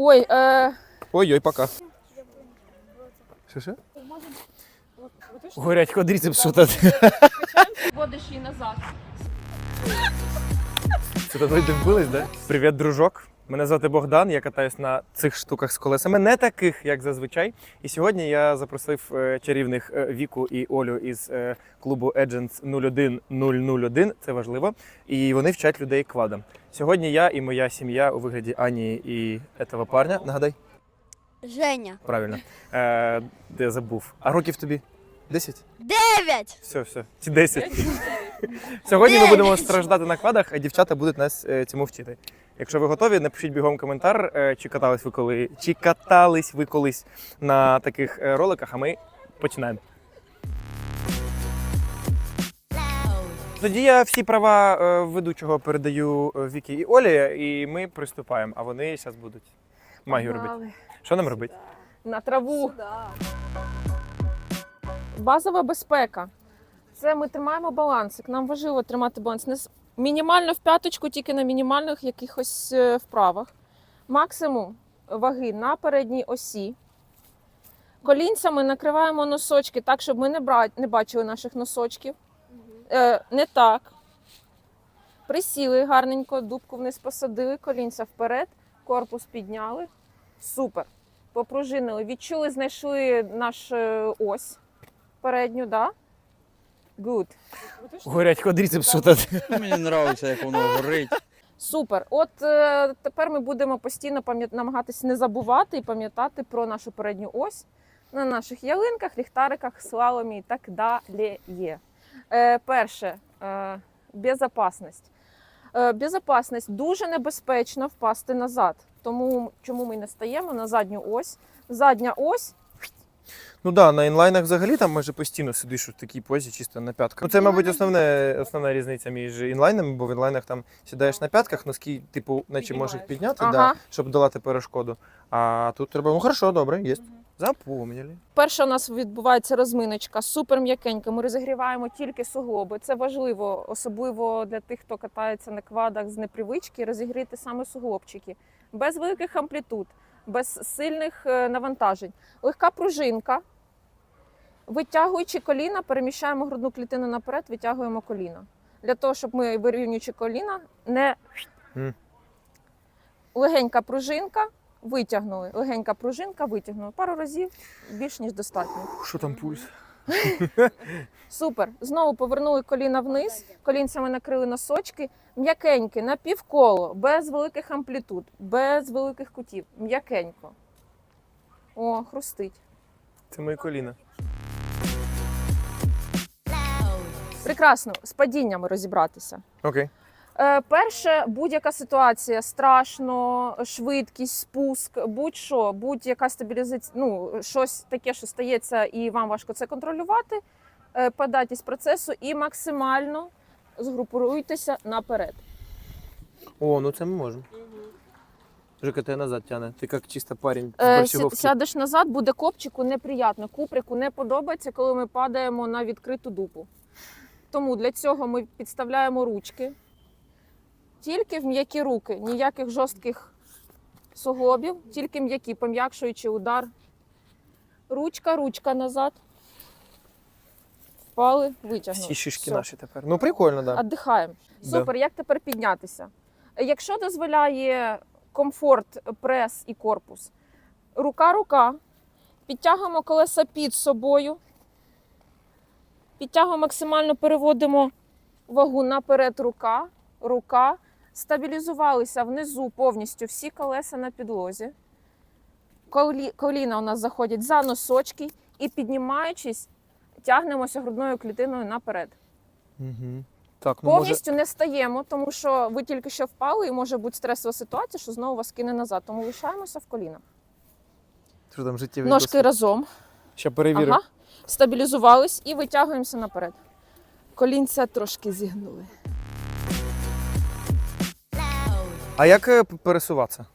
Ой, е, Ой-ой, пока. Що що? Горять квадріцепс що тут. водиш її назад. Це тут ви да? Привіт, дружок. Мене звати Богдан. Я катаюсь на цих штуках з колесами, не таких, як зазвичай. І сьогодні я запросив е, чарівних е, Віку і Олю із е, клубу Agents 01001. Це важливо. І вони вчать людей квадам. Сьогодні я і моя сім'я у вигляді Ані і этого парня. Нагадай, Женя. правильно. Е, де я забув. А років тобі? 10? Дев'ять. Все, все. Ці 10. Сьогодні ми будемо страждати на квадах, а дівчата будуть нас цьому вчити. Якщо ви готові, напишіть бігом коментар, е, чи катались ви коли, чи катались ви колись на таких е, роликах, а ми починаємо. Тоді я всі права е, ведучого передаю Вікі і Олі, і ми приступаємо, а вони зараз будуть магію робити. Що нам робити? На траву. Базова безпека. Це ми тримаємо баланс. Як Нам важливо тримати баланс. Мінімально в п'яточку, тільки на мінімальних якихось е, вправах. Максимум ваги на передній осі. Колінцями накриваємо носочки так, щоб ми не, бра... не бачили наших носочків. Е, не так. Присіли гарненько, дубку вниз посадили, колінця вперед, корпус підняли. Супер. Попружинили, відчули, знайшли наш е, ось передню, да? Good. Горять квадріцепс що тут. Мені подобається, як воно горить. Супер. От е, тепер ми будемо постійно пам'ят... намагатися не забувати і пам'ятати про нашу передню ось на наших ялинках, ліхтариках, слаломі і так далі. Е, перше, е, безопасність. Е, безопасність дуже небезпечно впасти назад. Тому чому ми не стаємо на задню ось? Задня ось Ну да, на інлайнах взагалі там майже постійно сидиш у такій позі, чисто на п'ятках. Ну це, мабуть, основне, основна різниця між інлайнами, бо в інлайнах там сідаєш на п'ятках, носки, типу, наче можеш підняти, Ага. да, щоб долати перешкоду. А тут треба, ну хорошо, добре, є. Запомнили. Перша у нас відбувається розминочка, супер м'якенька. Ми розігріваємо тільки суглоби. Це важливо, особливо для тих, хто катається на квадах з непривички, розігріти саме суглобчики. Без великих амплітуд, без сильних е, навантажень. Легка пружинка. Витягуючи коліна, переміщаємо грудну клітину наперед, витягуємо коліна. Для того, щоб ми, вирівнюючи коліна, не легенька пружинка, витягнули. Легенька пружинка, витягнули. Пару разів більш ніж достатньо. Що там пульс? Супер. Знову повернули коліна вниз, колінцями накрили носочки. М'якенькі, на півколо, без великих амплітуд, без великих кутів. М'якенько. О, хрустить. Це мої коліна. Прекрасно, з падіннями розібратися. Окей. Е, перше, будь-яка ситуація, страшно, швидкість, спуск, будь-що, будь-яка стабілізація, ну, щось таке, що стається, і вам важко це контролювати. Е, подайтесь процесу і максимально згрупуйтеся наперед. О, ну це ми можемо. Жека, тебе назад тяне. Ти як чисто парень Е, сі- сядеш назад, буде копчику неприємно. Куприку не подобається, коли ми падаємо на відкриту дупу. Тому для цього ми підставляємо ручки. Тільки в м'які руки, ніяких жорстких суглобів, тільки м'які, пом'якшуючи удар. Ручка, ручка назад. Впали, витягнули. Всі шишки Все. наші тепер. Ну прикольно, так. Да. Отдихаємо. Да. Супер, як тепер піднятися? Якщо дозволяє комфорт, прес і корпус, рука-рука, підтягуємо колеса під собою, підтягуємо максимально переводимо вагу наперед рука, рука, стабілізувалися внизу повністю всі колеса на підлозі. Колі- Коліна у нас заходять за носочки і піднімаючись, тягнемося грудною клітиною наперед. Угу. Так, ну може. Повністю не стаємо, тому що ви тільки що впали, і може бути стресова ситуація, що знову вас кине назад. Тому лишаємося в колінах. Що там життєві Ножки досвід? разом. Ще перевірю. Ага. Стабілізувались і витягуємося наперед. Колінця трошки зігнули. А як е, п- пересуватися?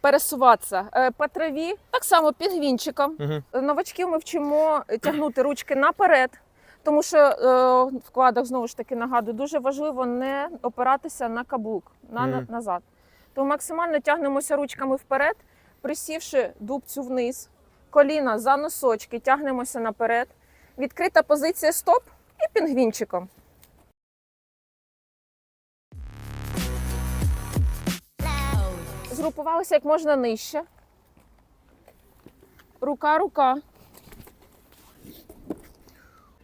Пересуватися Е, по траві, так само пінгвінчиком. Угу. Новачків ми вчимо тягнути ручки наперед, тому що е, в вкладах знову ж таки нагадую, дуже важливо не опиратися на каблук на, Мгм. назад. Тому максимально тягнемося ручками вперед, присівши дубцю вниз, коліна за носочки, тягнемося наперед. Відкрита позиція стоп і пінгвінчиком. Згрупувалися як можна нижче. Рука, рука.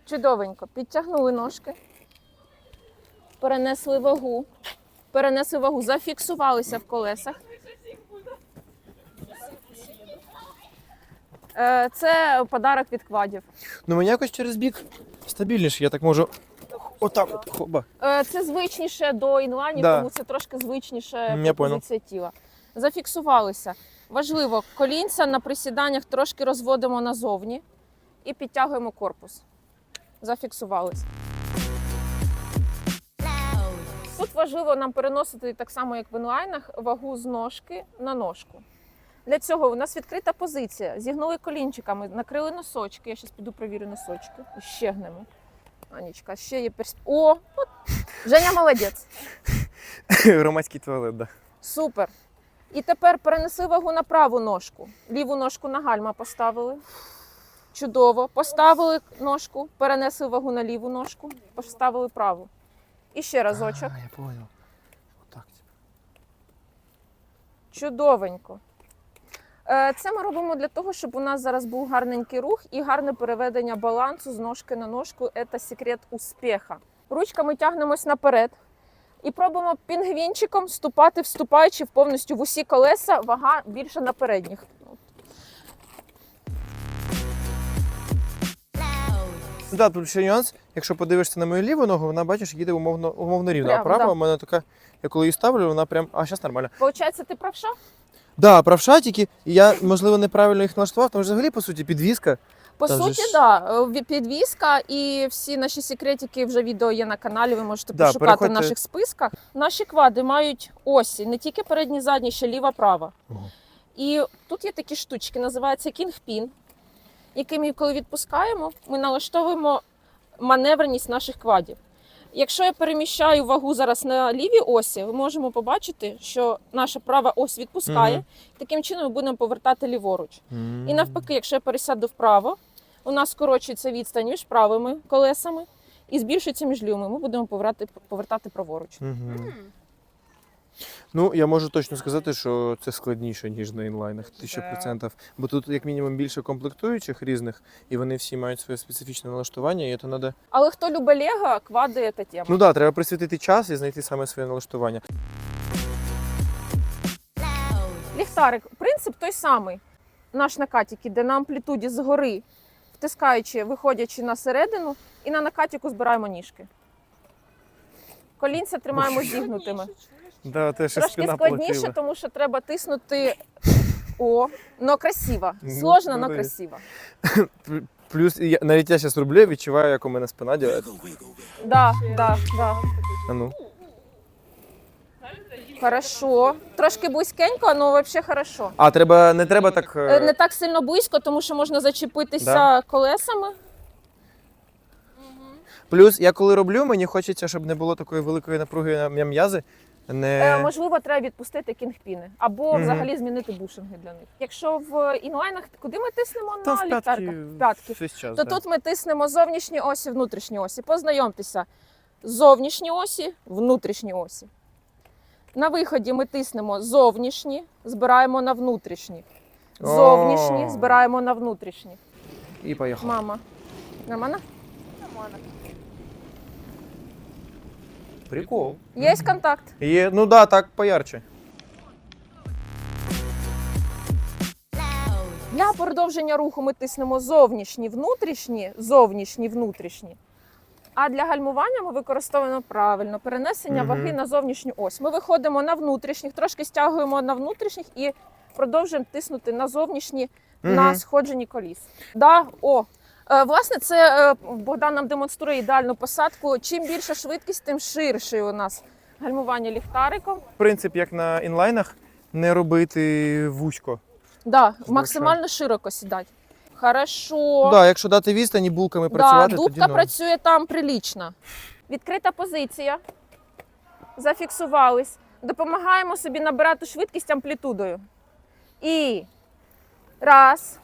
Чудовенько. Підтягнули ножки. Перенесли вагу. Перенесли вагу, зафіксувалися в колесах. Е, Це подарок від квадів. Ну мені якось через бік стабільніше, я так можу. Отак от хоба. Е, Це звичніше до інлайнів, Да. тому це трошки звичніше позиція тіла. Зафіксувалися. Важливо, колінця на присіданнях трошки розводимо назовні і підтягуємо корпус. Зафіксувалися. Тут важливо нам переносити так само, як в інлайнах, вагу з ножки на ножку. Для цього у нас відкрита позиція. Зігнули колінчиками, накрили носочки. Я зараз піду перевірю носочки. І ще гнемо. Анічка, ще є перс... О! От. Женя молодець. Громадський туалет, да. Супер. І тепер перенесли вагу на праву ножку. Ліву ножку на гальма поставили. Чудово. Поставили ножку, перенесли вагу на ліву ножку, поставили праву. І ще разочок. А, я понял. Отак. Чудовенько. Е, Це ми робимо для того, щоб у нас зараз був гарненький рух і гарне переведення балансу з ножки на ножку. Це секрет успіха. Ручками тягнемось наперед і пробуємо пінгвінчиком ступати, вступаючи в повністю в усі колеса, вага більше на передніх. Да, тут ще нюанс. Якщо подивишся на мою ліву ногу, вона бачиш, їде умовно, умовно рівно. Прямо, а права да. у мене така, я коли її ставлю, вона прям. А, зараз нормально. Получається, ти правша? Да, правша тільки, я, можливо, неправильно їх налаштував, тому що взагалі, по суті, підвізка. По Там суті, ж- да. Е, Підвізка і всі наші секретики вже відео є на каналі. Ви можете Да, пошукати переходьте. в наших списках. Наші квади мають осі, не тільки передні, задні, ще ліва, права. Ого. І тут є такі штучки, називаються кінгпін, якими, коли відпускаємо, ми налаштовуємо маневреність наших квадів. Якщо я переміщаю вагу зараз на лівій осі, ми можемо побачити, що наша права ось відпускає. Мгм. Таким чином ми будемо повертати ліворуч. І навпаки, якщо я пересяду вправо, у нас скорочується відстань між правими колесами і збільшується між лівими. Ми будемо повертати, повертати праворуч. Угу. Ну, я можу точно сказати, що це складніше, ніж на інлайнах, тисяча процентів. Бо тут, як мінімум, більше комплектуючих різних, і вони всі мають своє специфічне налаштування, і це треба. Але хто любить Лего, квади це тема. Ну так, да, треба присвятити час і знайти саме своє налаштування. Ліхтарик, принцип той самий. Наш накатик іде на амплітуді згори, втискаючи, виходячи на середину, і на накатіку збираємо ніжки. Колінця тримаємо зігнутими. Да, те, що Трошки спина складніше, полетіла. тому що треба тиснути. О, но красиво. Ну, Сложно, но красиво. Плюс я, навіть я зараз роблю, я відчуваю, як у мене спина ділає. Да, да, да. А ну. Хорошо. Трошки близькенько, але взагалі хорошо. А треба, не треба так. е, Е, Не так сильно близько, тому що можна зачепитися Да. колесами. Плюс я коли роблю, мені хочеться, щоб не було такої великої напруги на м'язи. Не... Е, можливо, треба відпустити кінгпіни або Мгм. взагалі змінити бушинги для них. Якщо в інлайнах, куди ми тиснемо Там на в п'ятки. В П'ятки. весь час, То да. тут ми тиснемо зовнішні осі, внутрішні осі. Познайомтеся. Зовнішні осі, внутрішні осі. На виході ми тиснемо зовнішні, збираємо на внутрішні. Зовнішні, О. збираємо на внутрішні. І поїхав. Мама. Нормально? Прикол. Є контакт. Є, ну да, так поярче. Для продовження руху ми тиснемо зовнішні, внутрішні, зовнішні, внутрішні. А для гальмування ми використовуємо правильно перенесення Мгм. ваги на зовнішню ось. Ми виходимо на внутрішніх, трошки стягуємо на внутрішніх і продовжуємо тиснути на зовнішні на Мгм. сходженні коліс. Да, о. Е, Власне, це е, Богдан нам демонструє ідеальну посадку. Чим більша швидкість, тим ширше у нас гальмування ліхтариком. Принцип, як на інлайнах, не робити вузько. Да, максимально широко сідати. Хорошо. Да, якщо дати відстань і булками Да, працювати, дубка тоді ну. працює там прилічно. Відкрита позиція. Зафіксувались. Допомагаємо собі набирати швидкість амплітудою. І раз,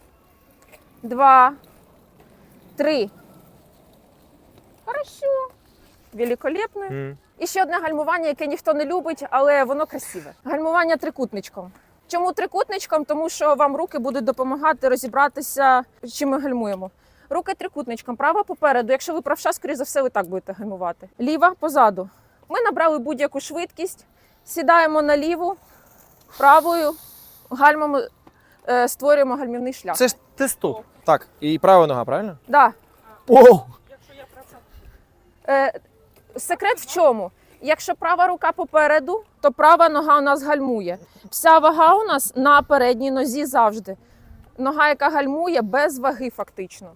два, три. Хорошо. Великолепно. М. І ще одне гальмування, яке ніхто не любить, але воно красиве. Гальмування трикутничком. Чому трикутничком? Тому що вам руки будуть допомагати розібратися, чим ми гальмуємо. Руки трикутничком, права попереду. Якщо ви правша, скоріше за все, ви так будете гальмувати. Ліва позаду. Ми набрали будь-яку швидкість, сідаємо на ліву, правою, гальмами е, створюємо гальмівний шлях. Це ж ти стоп. Так, і права нога, правильно? Да. О! Е, секрет в чому? Якщо права рука попереду, то права нога у нас гальмує. Вся вага у нас на передній нозі завжди. Нога, яка гальмує, без ваги фактично.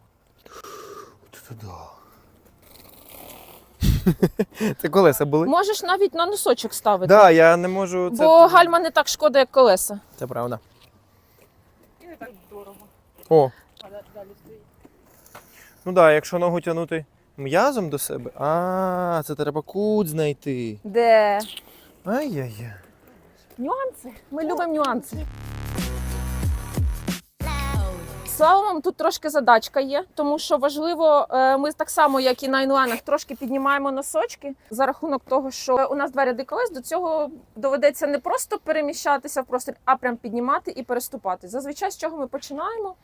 Це колеса були? Можеш навіть на носочок ставити, Так, да, я не можу. Це... бо гальма не так шкода, як колеса. Це правда. І не так О. Ну так, да, якщо ногу тягнути м'язом до себе. А, це треба кут знайти. Де Ай-яй-яй. нюанси? Ми любимо нюанси. Славом тут трошки задачка є, тому що важливо, е, ми так само, як і на інлайнах, трошки піднімаємо носочки за рахунок того, що у нас два ряди колес. До цього доведеться не просто переміщатися в простір, а прям піднімати і переступати. Зазвичай з чого ми починаємо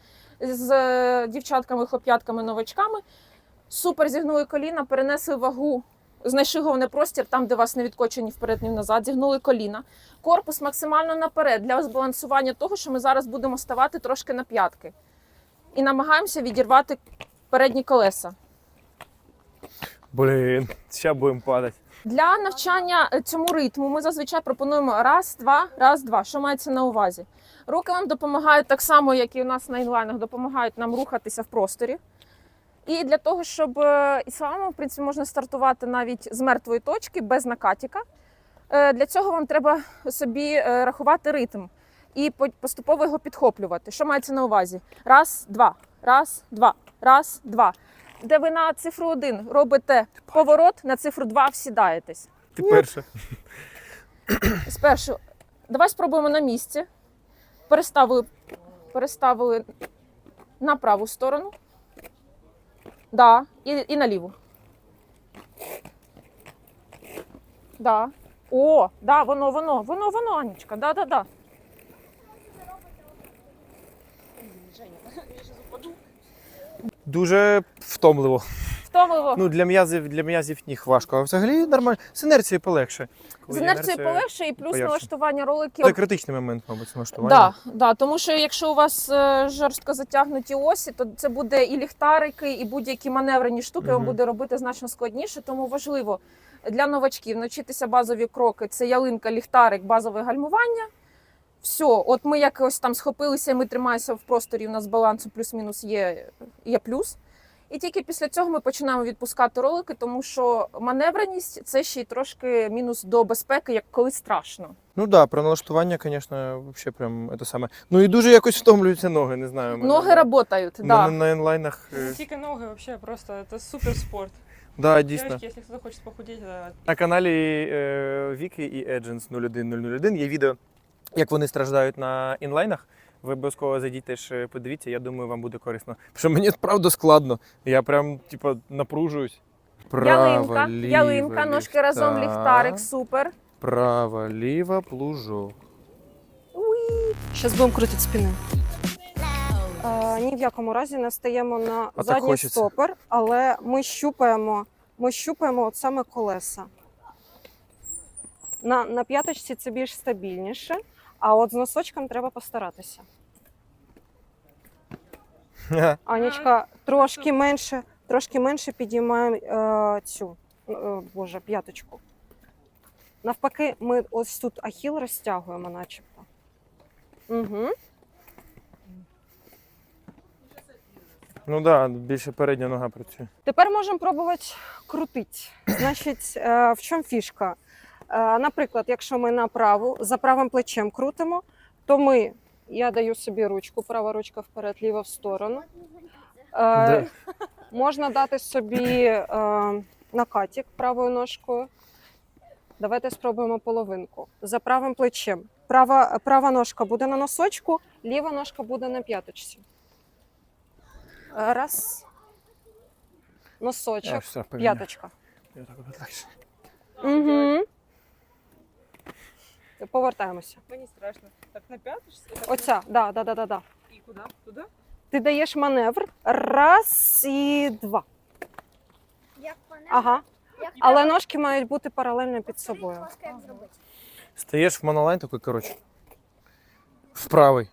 з е, дівчатками, хлоп'ятками, новачками. Супер зігнули коліна, перенесли вагу. Знайшли головний простір там, де вас не відкочені вперед, ні назад, зігнули коліна. Корпус максимально наперед для збалансування того, що ми зараз будемо ставати трошки на п'ятки. І намагаємося відірвати передні колеса. Блін, ще будемо падати. Для навчання е, цьому ритму ми зазвичай пропонуємо раз, два, раз, два. Що мається на увазі? Руки вам допомагають так само, як і у нас на інлайнах, допомагають нам рухатися в просторі. І для того, щоб е, ісламом, в принципі, можна стартувати навіть з мертвої точки, без накатіка. Е, Для цього вам треба собі рахувати ритм і поступово його підхоплювати. Що мається на увазі? Раз, два, раз, два, раз, два. Де ви на цифру один робите поворот, на цифру два всідаєтесь. Ти перша. Спершу, давай спробуємо на місці. Переставили, переставили на праву сторону. Да. І, і на ліву. Да. О, да, воно, воно, воно, воно, Анечка. Да, да, да. Дуже втомливо. Втомливо. Ну, для м'язів, для м'язів ніг важко, а взагалі нормально. З інерцією полегше. З інерцією полегше і плюс поярче. налаштування роликів. Це критичний момент, мабуть, налаштування. Да, да, тому що якщо у вас е, жорстко затягнуті осі, то це буде і ліхтарики, і будь-які маневрені штуки вам буде робити значно складніше. Тому важливо для новачків навчитися базові кроки. Це ялинка, ліхтарик, базове гальмування. Все, от ми якось там схопилися, і ми тримаємося в просторі. У нас балансу плюс-мінус є, є плюс. І тільки після цього ми починаємо відпускати ролики, тому що маневреність це ще й трошки мінус до безпеки, як коли страшно. Ну так, да, про налаштування, звісно, взагалі прям це саме. Ну і дуже якось втомлюються ноги, не знаю. мене- Ноги працюють, мене да. на інлайнах. е, Не только ноги, вообще просто это супер спорт. Да, дійсно. Девочки, если кто-то хочет похудеть, На каналі е, Віки і Agents 01001 є відео, як вони страждають на інлайнах. Ви обов'язково зайдіть теж е, подивіться, я думаю, вам буде корисно. Тому що мені правда складно. Я прям, типу, напружуюсь. Ялинка, ліва, ялинка, ножки разом, ліхтарик, супер. Права, ліва, плужок. Зараз будемо крутити спину. Е, ні в якому разі не стаємо на так задній стопор, але ми щупаємо, ми щупаємо от саме колеса. На, на п'яточці це більш стабільніше, а от з носочком треба постаратися. Анічка, трошки менше, трошки менше підіймаємо е, цю е, боже, п'яточку. Навпаки, ми ось тут ахіл розтягуємо, начебто. Угу. Ну так, да, більше передня нога працює. Тепер можемо пробувати крутити. Значить, е, в чому фішка? Е, Наприклад, якщо ми на праву, за правим плечем крутимо, то ми, я даю собі ручку, права ручка вперед, ліва в сторону. Е? Можна дати собі е, накатік правою ножкою. Давайте спробуємо половинку. За правим плечем Права, права ножка буде на носочку, ліва ножка буде на п'яточці. Раз. Носочок, п'яточка. Я так от. Угу. Повертаємося. Мені страшно. Так на? Так Оця, да, да, да, да, да. І куди? Туди? Ти даєш маневр. Раз і два. Як мене? Ага. Але ножки мають бути паралельно під собою. Стаєш в монолайн такой, короче. В правий.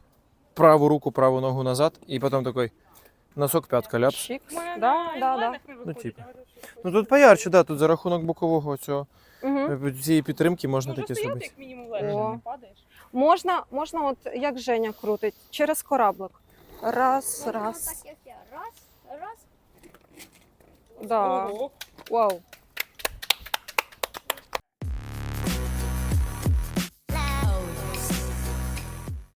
Праву руку, праву ногу назад, і потім такой носок, п'ятка, ляп. Чікс. Да, да, да. типу. говорю, що Ну тут поярче, да, тут за рахунок бокового цього Угу. цієї підтримки можна Може таке стояти зробити. як мінімум легше, О. не падаєш. Можна, можна, от як Женя крутить, через кораблик. Раз, раз. Так, як я. Раз, раз. Да. Ого. Вау.